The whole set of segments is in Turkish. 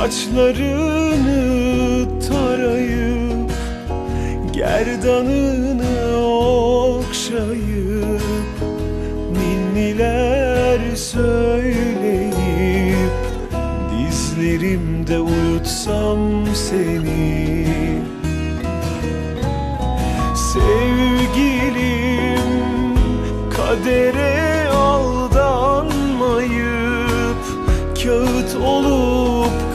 Saçlarını tarayıp Gerdanını okşayıp Ninniler söyleyip Dizlerimde uyutsam seni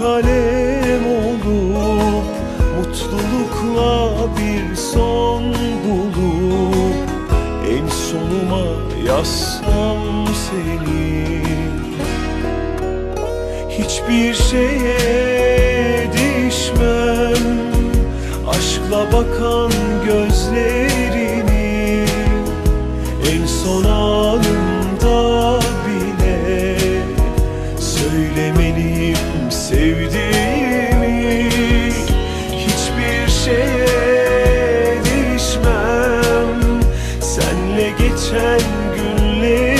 kalem olup Mutlulukla bir son bulup En sonuma yazsam seni. Hiçbir şeye değişmem Aşkla bakan gözlerini En son anımda günlerimi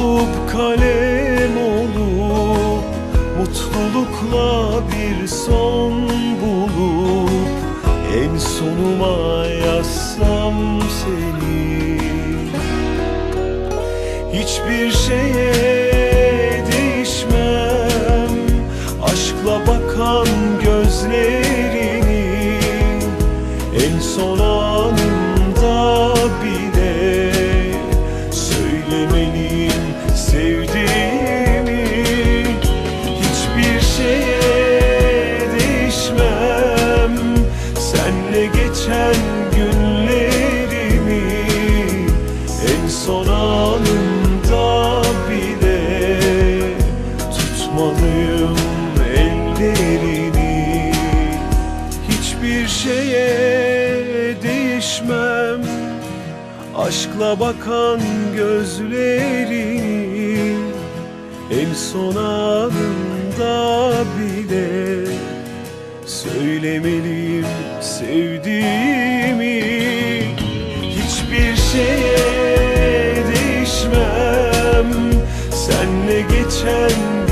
olup kalem olup Mutlulukla bir son bulup En sonuma yazsam seni. Hiçbir şeye değişmem Aşkla bakan gözlerini En son anımda bile Söylemeliyim sevdiğimi Hiçbir şeye değişmem. Senle geçen günlerimi En son anımda bile Tutmalıyım ellerini. Hiçbir şeye değişmem Aşkla bakan gözlerini En son anımda bile Söylemeliyim sevdiğimi. Hiçbir şeye değişmem. Senle geçen